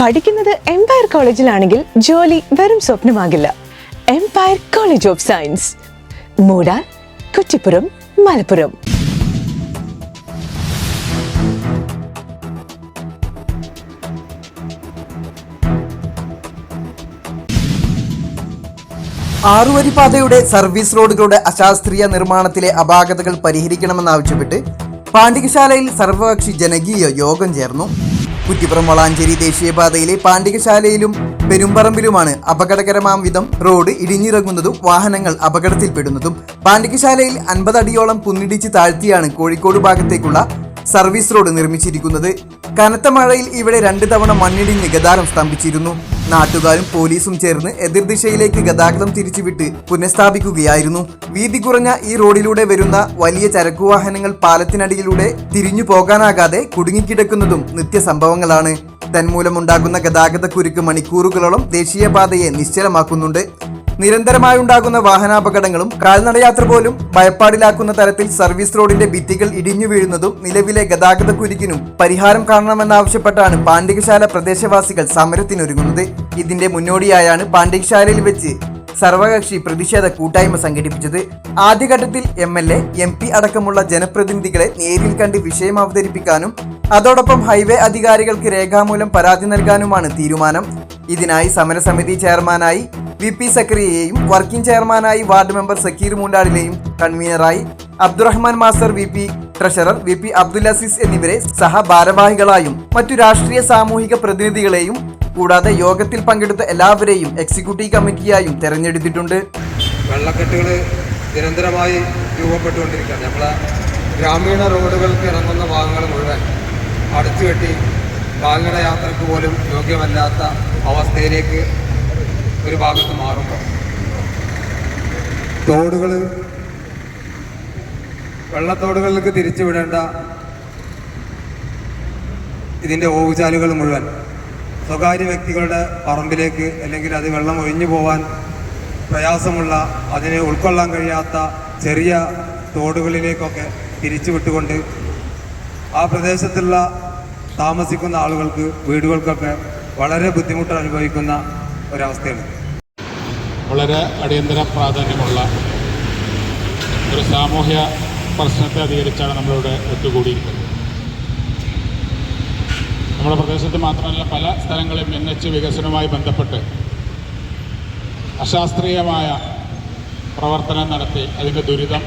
പഠിക്കുന്നത് എംപയർ കോളേജിലാണെങ്കിൽ ജോലി വെറും സ്വപ്നമാകില്ല. Empire college of science Moodal Kuttippuram Malappuram. ആറുവരിപ്പാതയുടെ service റോഡുകളുടെ അശാസ്ത്രീയ നിർമ്മാണത്തിലെ അപാകതകൾ പരിഹരിക്കണമെന്നാവശ്യപ്പെട്ട് പാണ്ഡികശാലയിൽ സർവകക്ഷി ജനകീയ യോഗം ചേർന്നു. കുറ്റിപ്പുറം വളാഞ്ചേരി ദേശീയപാതയിലെ പാണ്ഡികശാലയിലും പെരുമ്പറമ്പിലുമാണ് അപകടകരമാം വിധം റോഡ് ഇടിഞ്ഞിറങ്ങുന്നതും വാഹനങ്ങൾ അപകടത്തിൽപ്പെടുന്നതും. പാണ്ഡികശാലയിൽ അൻപതടിയോളം കുന്നിടിച്ച് താഴ്ത്തിയാണ് കോഴിക്കോട് ഭാഗത്തേക്കുള്ള സർവീസ് റോഡ് നിർമ്മിച്ചിരിക്കുന്നത്. കനത്ത മഴയിൽ ഇവിടെ രണ്ട് തവണ മണ്ണിടിഞ്ഞ് ഗതാഗതം സ്തംഭിച്ചിരുന്നു. നാട്ടുകാരും പോലീസും ചേർന്ന് എതിർദിശയിലേക്ക് ഗതാഗതം തിരിച്ചുവിട്ട് പുനഃസ്ഥാപിക്കുകയായിരുന്നു. വീതി കുറഞ്ഞ ഈ റോഡിലൂടെ വരുന്ന വലിയ ചരക്കുവാഹനങ്ങൾ പാലത്തിനടിയിലൂടെ തിരിഞ്ഞു പോകാനാകാതെ കുടുങ്ങിക്കിടക്കുന്നതും നിത്യസംഭവങ്ങളാണ്. തന്മൂലമുണ്ടാകുന്ന ഗതാഗത കുരുക്ക് മണിക്കൂറുകളോളം ദേശീയപാതയെ നിശ്ചലമാക്കുന്നുണ്ട്. നിരന്തരമായുണ്ടാകുന്ന വാഹനാപകടങ്ങളും കാൽനടയാത്ര പോലും ഭയപ്പാടിലാക്കുന്ന തരത്തിൽ സർവീസ് റോഡിന്റെ ഭിത്തികൾ ഇടിഞ്ഞു വീഴുന്നതും നിലവിലെ ഗതാഗത കുരുക്കിനും പരിഹാരം കാണണമെന്നാവശ്യപ്പെട്ടാണ് പാണ്ഡികശാല പ്രദേശവാസികൾ സമരത്തിനൊരുങ്ങുന്നത്. ഇതിന്റെ മുന്നോടിയായാണ് പാണ്ഡികശാലയിൽ വെച്ച് സർവകക്ഷി പ്രതിഷേധ കൂട്ടായ്മ സംഘടിപ്പിച്ചത്. ആദ്യഘട്ടത്തിൽ M L A M P അടക്കമുള്ള ജനപ്രതിനിധികളെ നേരിൽ കണ്ട് വിഷയം അവതരിപ്പിക്കാനും അതോടൊപ്പം ഹൈവേ അധികാരികൾക്ക് രേഖാമൂലം പരാതി നൽകാനുമാണ് തീരുമാനം. ഇതിനായി സമരസമിതി ചെയർമാനായി വി പി സക്രിയയെയും വർക്കിംഗ് ചെയർമാനായി വാർഡ് മെമ്പർ സക്കീർ മുണ്ടാടിനെയും കൺവീനറായി Abdurahman master V P treasurer V P Abdul Azeez എന്നിവരെ സഹഭാരവാഹികളായും മറ്റു രാഷ്ട്രീയ സാമൂഹിക പ്രതിനിധികളെയും കൂടാതെ യോഗത്തിൽ പങ്കെടുത്ത എല്ലാവരെയും എക്സിക്യൂട്ടീവ് കമ്മിറ്റിയായും തെരഞ്ഞെടുത്തിട്ടുണ്ട്. വെള്ളക്കെട്ടുകൾ നിരന്തരമായി രൂപപ്പെട്ടുകൊണ്ടിരിക്കുകയാണ്. നമ്മളെ ഗ്രാമീണ റോഡുകൾക്ക് ഇറങ്ങുന്ന ഭാഗങ്ങൾ മുഴുവൻ അടച്ചുകെട്ടി കാൽനട യാത്രയ്ക്ക് പോലും യോഗ്യമല്ലാത്ത അവസ്ഥയിലേക്ക് ഒരു ഭാഗത്ത് മാറുമ്പോൾ. തോടുകൾ. വെള്ളത്തോടുകളിലേക്ക് തിരിച്ചുവിടേണ്ട ഇതിന്റെ ഓവുചാലുകൾ മുഴുവൻ. സ്വകാര്യ വ്യക്തികളുടെ പറമ്പിലേക്ക് അല്ലെങ്കിൽ അത് വെള്ളം ഒഴിഞ്ഞു പോവാൻ പ്രയാസമുള്ള അതിനെ ഉൾക്കൊള്ളാൻ കഴിയാത്ത ചെറിയ തോടുകളിലേക്കൊക്കെ തിരിച്ചു വിട്ടുകൊണ്ട് ആ പ്രദേശത്തുള്ള താമസിക്കുന്ന ആളുകൾക്ക് വീടുകൾക്കൊക്കെ വളരെ ബുദ്ധിമുട്ട് അനുഭവിക്കുന്ന ഒരവസ്ഥയാണ്. വളരെ അടിയന്തര പ്രാധാന്യമുള്ള ഒരു സാമൂഹ്യ പ്രശ്നത്തെ അധികരിച്ചാണ് നമ്മളിവിടെ ഒത്തുകൂടിയിരിക്കുന്നത്. നമ്മുടെ പ്രദേശത്ത് മാത്രമല്ല പല സ്ഥലങ്ങളിലും എൻ എച്ച് വികസനവുമായി ബന്ധപ്പെട്ട് അശാസ്ത്രീയമായ പ്രവർത്തനം നടത്തി അതിന്റെ ദുരിതം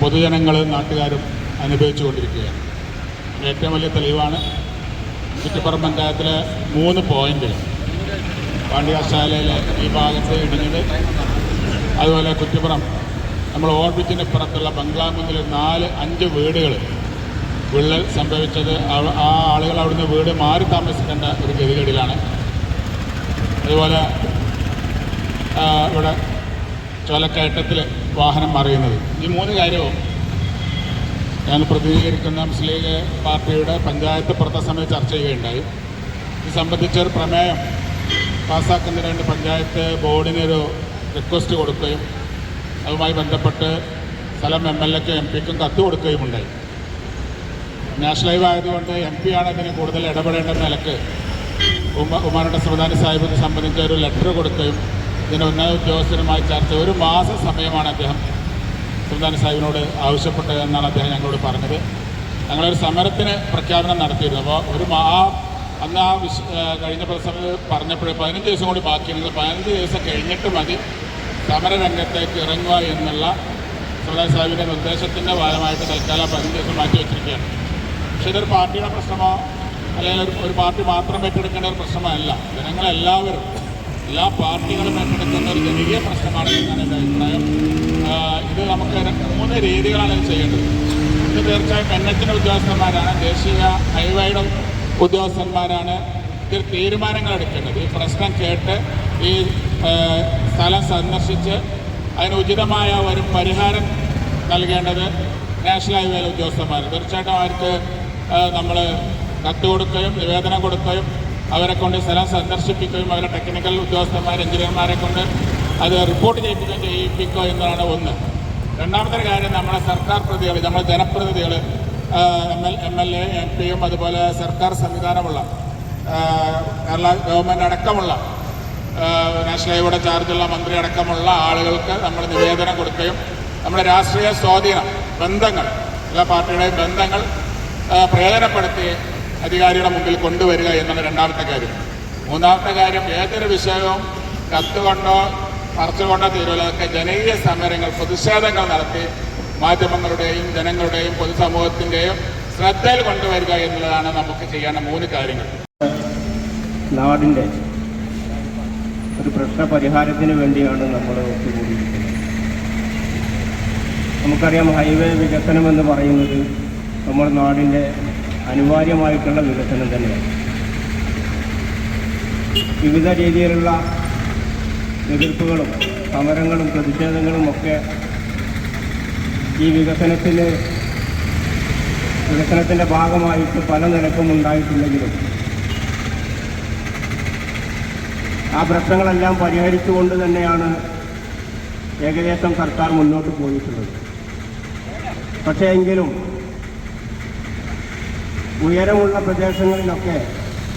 പൊതുജനങ്ങളും നാട്ടുകാരും അനുഭവിച്ചു കൊണ്ടിരിക്കുകയാണ് ഏറ്റവും വലിയ തെളിവാണ് ചുറ്റിപ്പുറം പഞ്ചായത്തിലെ മൂന്ന് പോയിന്റുകൾ പാണ്ഡ്യശാലയിലെ ഈ ഭാഗത്ത് ഇടിഞ്ഞത് അതുപോലെ കുറ്റിപ്പുറം. നമ്മൾ ഓർബിറ്റിന് പുറത്തുള്ള ബംഗ്ലാമുന്നിൽ നാല് അഞ്ച് വീടുകൾ വിള്ളൽ സംഭവിച്ചത് ആ ആളുകൾ അവിടുന്ന് വീട് മാറി താമസിക്കേണ്ട ഒരു ഗതികേടിലാണ്. അതുപോലെ ഇവിടെ ചോലക്കയറ്റത്തിൽ വാഹനം മറിയുന്നത്. ഈ മൂന്ന് കാര്യവും ഞാൻ പ്രതിനിധീകരിക്കുന്ന മുസ്ലിം ലീഗ് പാർട്ടിയുടെ പഞ്ചായത്ത് പുറത്തെ സമയത്ത് ചർച്ച ചെയ്യുകയുണ്ടായി. ഇത് സംബന്ധിച്ചൊരു പ്രമേയം പാസ്സാക്കുന്നതിന് വേണ്ടി പഞ്ചായത്ത് ബോർഡിനൊരു റിക്വസ്റ്റ് കൊടുക്കുകയും അതുമായി ബന്ധപ്പെട്ട് സ്ഥലം എം എൽ എക്കും എം പിക്കും കത്ത് കൊടുക്കുകയും ഉണ്ടായി നാഷണൽ ഹൈവേ ആയതുകൊണ്ട് എം പി ആണ് ഇതിന് കൂടുതൽ ഇടപെടേണ്ട നിലയ്ക്ക് ഉമ ഉമാനുടെ സംവിധാന സാഹിബ് സംബന്ധിച്ച ഒരു ലെറ്റർ കൊടുക്കുകയും ഇതിന് ഉന്നത ഉദ്യോഗസ്ഥരുമായി ചർച്ച ഒരു മാസം സമയമാണ് അദ്ദേഹം സുൽത്താൻ സാഹിബിനോട് ആവശ്യപ്പെട്ടത് എന്നാണ് അദ്ദേഹം ഞങ്ങളോട് പറഞ്ഞത്. ഞങ്ങളൊരു സമരത്തിന് പ്രഖ്യാപനം നടത്തിയിരുന്നു. അപ്പോൾ ഒരു ആ- അന്ന് ആ വിശ കഴിഞ്ഞ പ്രസംഗം പറഞ്ഞപ്പോഴേ പതിനഞ്ച് ദിവസം കൂടി ബാക്കിയുണ്ട്. പതിനഞ്ച് ദിവസം കഴിഞ്ഞിട്ട് മതി. സമരരംഗത്തേക്ക് ഇറങ്ങുക എന്നുള്ള സുൽത്താൻ സാഹിബിന്റെ നിർദ്ദേശത്തിന്റെ ഭാഗമായിട്ട് തൽക്കാലം പതിനഞ്ച് ദിവസം മാറ്റി വെച്ചിരിക്കുകയാണ്. പക്ഷേ ഇതൊരു പാർട്ടിയുടെ പ്രശ്നമോ അല്ലെങ്കിൽ ഒരു ഒരു പാർട്ടി മാത്രം ഏറ്റെടുക്കേണ്ട ഒരു പ്രശ്നമല്ല. ജനങ്ങളെല്ലാവരും എല്ലാ പാർട്ടികളും ഏറ്റെടുക്കുന്ന ഒരു ജനകീയ പ്രശ്നമാണ് എന്നാണ് എന്റെ അഭിപ്രായം. ഇത് നമുക്ക് മൂന്ന് രീതികളാണ് ചെയ്യേണ്ടത്. ഇത് തീർച്ചയായും എൻ എച്ചിന്റെ ഉദ്യോഗസ്ഥന്മാരാണ്. ദേശീയ ഹൈവേയുടെ ഉദ്യോഗസ്ഥന്മാരാണ് ഇതിൽ തീരുമാനങ്ങൾ എടുക്കേണ്ടത് ഈ പ്രശ്നം കേട്ട് ഈ സ്ഥലം സന്ദർശിച്ച് അതിന് ഉചിതമായ ഒരു പരിഹാരം നൽകേണ്ടത് നാഷണൽ ഹൈവേ ഉദ്യോഗസ്ഥന്മാർ തീർച്ചയായിട്ടും അവർക്ക് നമ്മൾ കത്ത് കൊടുക്കുകയും നിവേദനം കൊടുക്കുകയും അവരെ കൊണ്ട് സ്ഥലം സന്ദർശിപ്പിക്കുകയും അവരെ ടെക്നിക്കൽ ഉദ്യോഗസ്ഥന്മാർ എഞ്ചിനീയർമാരെ കൊണ്ട് അത് റിപ്പോർട്ട് ചെയ്യിപ്പിക്കുകയും ചെയ്യിപ്പിക്കുക എന്നതാണ് ഒന്ന്. രണ്ടാമത്തെ കാര്യം നമ്മുടെ സർക്കാർ പ്രതികൾ നമ്മുടെ ജനപ്രതിനിധികൾ M L M L A M പിയും അതുപോലെ സർക്കാർ സംവിധാനമുള്ള കേരള ഗവൺമെന്റ് അടക്കമുള്ള നാഷണൽ ഹൈവേയുടെ ചാർജുള്ള മന്ത്രി അടക്കമുള്ള ആളുകൾക്ക് നമ്മൾ നിവേദനം കൊടുക്കുകയും നമ്മുടെ രാഷ്ട്രീയ സ്വാധീനം ബന്ധങ്ങൾ എല്ലാ പാർട്ടിയുടെയും ബന്ധങ്ങൾ പ്രയോജനപ്പെടുത്തി അധികാരിയുടെ മുമ്പിൽ കൊണ്ടുവരിക എന്നാണ് രണ്ടാമത്തെ കാര്യം. മൂന്നാമത്തെ കാര്യം ഏതൊരു വിഷയവും കത്തുകൊണ്ടോ മറച്ചുകൊണ്ടോ തീരുമാനമൊക്കെ ജനകീയ സമരങ്ങൾ പ്രതിഷേധങ്ങൾ നടത്തി മാധ്യമങ്ങളുടെയും ജനങ്ങളുടെയും പൊതുസമൂഹത്തിന്റെയും ശ്രദ്ധയിൽ കൊണ്ടുവരിക എന്നുള്ളതാണ് നമുക്ക് ചെയ്യേണ്ട മൂന്ന് കാര്യങ്ങൾ. നാടിന്റെ ഒരു പ്രശ്ന പരിഹാരത്തിന് വേണ്ടിയാണ് നമ്മൾ ഒത്തുകൂടിയിരിക്കുന്നത്. നമുക്കറിയാം ഹൈവേ വികസനം എന്ന് പറയുന്നത് നമ്മുടെ നാടിന്റെ അനിവാര്യമായിട്ടുള്ള വികസനം തന്നെയാണ്. വിവിധ രീതിയിലുള്ള എതിർപ്പുകളും സമരങ്ങളും പ്രതിഷേധങ്ങളും ഒക്കെ ഈ വികസനത്തിന് വികസനത്തിന്റെ ഭാഗമായിട്ട് പല നിരക്കും ഉണ്ടായിട്ടുണ്ടെങ്കിലും ആ പ്രശ്നങ്ങളെല്ലാം പരിഹരിച്ചുകൊണ്ട് തന്നെയാണ് ഏകദേശം സർക്കാർ മുന്നോട്ട് പോയിട്ടുള്ളത്. പക്ഷേ എങ്കിലും ഉയരമുള്ള പ്രദേശങ്ങളിലൊക്കെ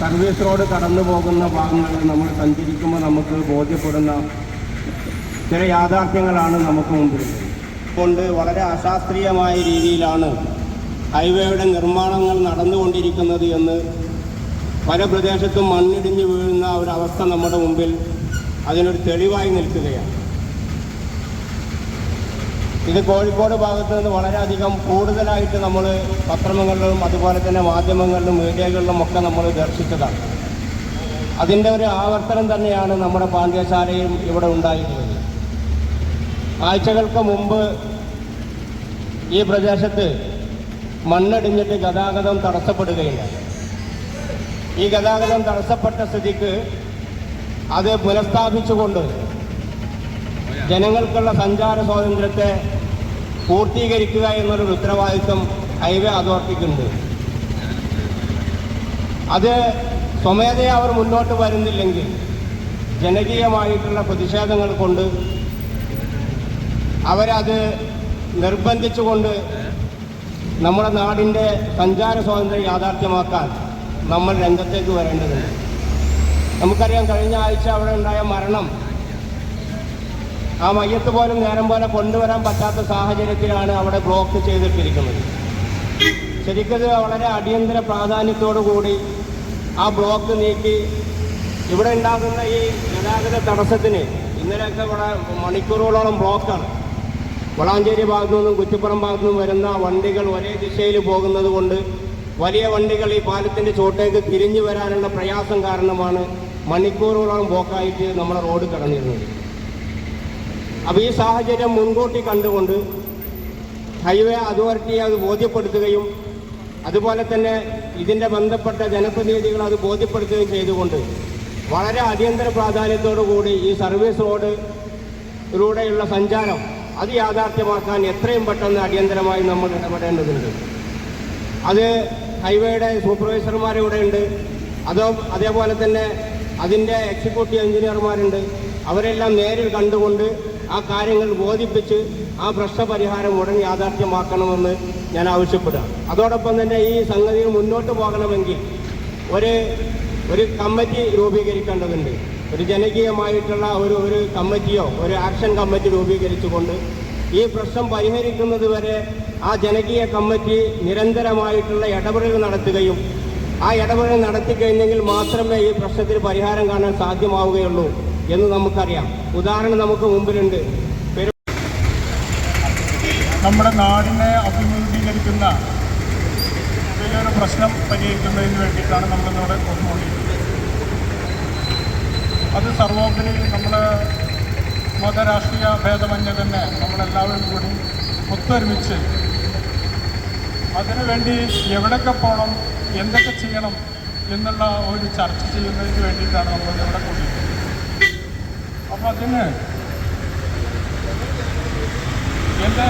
സർവീസ് റോഡ് കടന്നു പോകുന്ന ഭാഗങ്ങളിൽ നമ്മൾ സഞ്ചരിക്കുമ്പോൾ നമുക്ക് ബോധ്യപ്പെടുന്ന ചില യാഥാർത്ഥ്യങ്ങളാണ് നമുക്ക് മുമ്പിൽ. കൊണ്ട് വളരെ അശാസ്ത്രീയമായ രീതിയിലാണ് ഹൈവേയുടെ നിർമ്മാണങ്ങൾ നടന്നുകൊണ്ടിരിക്കുന്നത് എന്ന് പല പ്രദേശത്തും മണ്ണിടിഞ്ഞ് വീഴുന്ന ഒരവസ്ഥ നമ്മുടെ മുമ്പിൽ അതിനൊരു തെളിവായി നിൽക്കുകയാണ്. ഇത് കോഴിക്കോട് ഭാഗത്ത് നിന്ന് വളരെയധികം കൂടുതലായിട്ട് നമ്മൾ പത്രങ്ങളിലും അതുപോലെ തന്നെ മാധ്യമങ്ങളിലും മീഡിയകളിലും ഒക്കെ നമ്മൾ ദർശിച്ചതാണ്. അതിന്റെ ഒരു ആവർത്തനം തന്നെയാണ് നമ്മുടെ പാണ്ഡ്യശാലയും ഇവിടെ ഉണ്ടായിട്ടുള്ളത് ആഴ്ചകൾക്ക് മുമ്പ് ഈ പ്രദേശത്ത് മണ്ണടിഞ്ഞിട്ട് ഗതാഗതം തടസ്സപ്പെടുകയുണ്ടായി. ഈ ഗതാഗതം തടസ്സപ്പെട്ട സ്ഥിതിക്ക് അത് പുനഃസ്ഥാപിച്ചുകൊണ്ട് ജനങ്ങൾക്കുള്ള സഞ്ചാര സ്വാതന്ത്ര്യത്തെ പൂർത്തീകരിക്കുക എന്നൊരു ഉത്തരവാദിത്വം ഹൈവേ അതോറിറ്റിക്കുണ്ട്. അത് സ്വമേധയാ അവർ മുന്നോട്ട് വരുന്നില്ലെങ്കിൽ ജനകീയമായിട്ടുള്ള പ്രതിഷേധങ്ങൾ കൊണ്ട് അവരത് നിർബന്ധിച്ചുകൊണ്ട് നമ്മുടെ നാടിന്റെ സഞ്ചാര സ്വാതന്ത്ര്യം യാഥാർത്ഥ്യമാക്കാൻ നമ്മൾ രംഗത്തേക്ക് വരേണ്ടതുണ്ട്. നമുക്കറിയാം കഴിഞ്ഞ ആഴ്ച അവിടെ ഉണ്ടായ മരണം ആ മയ്യത്ത് പോലും നേരം പോലെ കൊണ്ടുവരാൻ പറ്റാത്ത സാഹചര്യത്തിലാണ് അവിടെ ബ്ലോക്ക് ചെയ്തിട്ടിരിക്കുന്നത്. ശരിക്കത് വളരെ അടിയന്തര പ്രാധാന്യത്തോടു കൂടി ആ ബ്ലോക്ക് നീക്കി ഇവിടെ ഉണ്ടാകുന്ന ഈ ഗതാഗത തടസ്സത്തിന് ഇന്നലെയൊക്കെ ഇവിടെ മണിക്കൂറുകളോളം ബ്ലോക്കാണ്. വളാഞ്ചേരി ഭാഗത്തു നിന്നും കുറ്റിപ്പുറം ഭാഗത്തു നിന്നും വരുന്ന വണ്ടികൾ ഒരേ ദിശയിൽ പോകുന്നത് കൊണ്ട് വലിയ വണ്ടികൾ ഈ പാലത്തിന്റെ ചോട്ടേക്ക് തിരിഞ്ഞു വരാനുള്ള പ്രയാസം കാരണമാണ് മണിക്കൂറുകളോളം പോക്കായിട്ട് നമ്മുടെ റോഡ് കടന്നിരുന്നത്. അപ്പോൾ ഈ സാഹചര്യം മുൻകൂട്ടി കണ്ടുകൊണ്ട് ഹൈവേ അതോറിറ്റിയെ അത് ബോധ്യപ്പെടുത്തുകയും അതുപോലെ തന്നെ ഇതിന്റെ ബന്ധപ്പെട്ട ജനപ്രതിനിധികൾ അത് ബോധ്യപ്പെടുത്തുകയും ചെയ്തുകൊണ്ട് വളരെ അടിയന്തര പ്രാധാന്യത്തോടു കൂടി ഈ സർവീസ് റോഡ് റോഡിലൂടെയുള്ള സഞ്ചാരം അത് യാഥാർത്ഥ്യമാക്കാൻ എത്രയും പെട്ടെന്ന് അടിയന്തരമായി നമ്മൾ ഇടപെടേണ്ടതുണ്ട്. അത് ഹൈവേയുടെ സൂപ്പർവൈസർമാർ ഇവിടെ ഉണ്ട്. അതോ അതേപോലെ തന്നെ അതിന്റെ എക്സിക്യൂട്ടീവ് എഞ്ചിനീയർമാരുണ്ട്. അവരെല്ലാം നേരിൽ കണ്ടുകൊണ്ട് ആ കാര്യങ്ങൾ ബോധിപ്പിച്ച് ആ പ്രശ്നപരിഹാരം ഉടൻ യാഥാർത്ഥ്യമാക്കണമെന്ന് ഞാൻ ആവശ്യപ്പെടുക. അതോടൊപ്പം തന്നെ ഈ സംഗതി മുന്നോട്ട് പോകണമെങ്കിൽ ഒരു ഒരു കമ്മിറ്റി രൂപീകരിക്കേണ്ടതുണ്ട്. ഒരു ജനകീയമായിട്ടുള്ള ഒരു ഒരു കമ്മിറ്റിയോ ഒരു ആക്ഷൻ കമ്മിറ്റി രൂപീകരിച്ചുകൊണ്ട് ഈ പ്രശ്നം പരിഹരിക്കുന്നത് വരെ ആ ജനകീയ കമ്മിറ്റി നിരന്തരമായിട്ടുള്ള ഇടപെടൽ നടത്തുകയും ആ ഇടപെടൽ നടത്തി കഴിഞ്ഞെങ്കിൽ മാത്രമേ ഈ പ്രശ്നത്തിന് പരിഹാരം കാണാൻ സാധ്യമാവുകയുള്ളൂ എന്ന് നമുക്കറിയാം. ഉദാഹരണം നമുക്ക് മുമ്പിലുണ്ട്. നമ്മുടെ നാടിനെ അഭിമുഖീകരിക്കുന്ന പ്രശ്നം പരിഹരിക്കുന്നതിന് വേണ്ടിയിട്ടാണ് നമ്മളിന്നോട് കൊണ്ടുപോയിരിക്കുന്നത് അത് സർവോപരി നമ്മൾ മതരാഷ്ട്രീയ ഭേദമന്യേ തന്നെ നമ്മളെല്ലാവരും കൂടി ഒത്തൊരുമിച്ച് അതിനുവേണ്ടി എവിടെയൊക്കെ പോകണം എന്തൊക്കെ ചെയ്യണം എന്നുള്ള ഒരു ചർച്ച ചെയ്യുന്നതിന് വേണ്ടിയിട്ടാണ് നമ്മൾ ഇവിടെ കൂടിയത് അപ്പോൾ അതിന് എന്റെ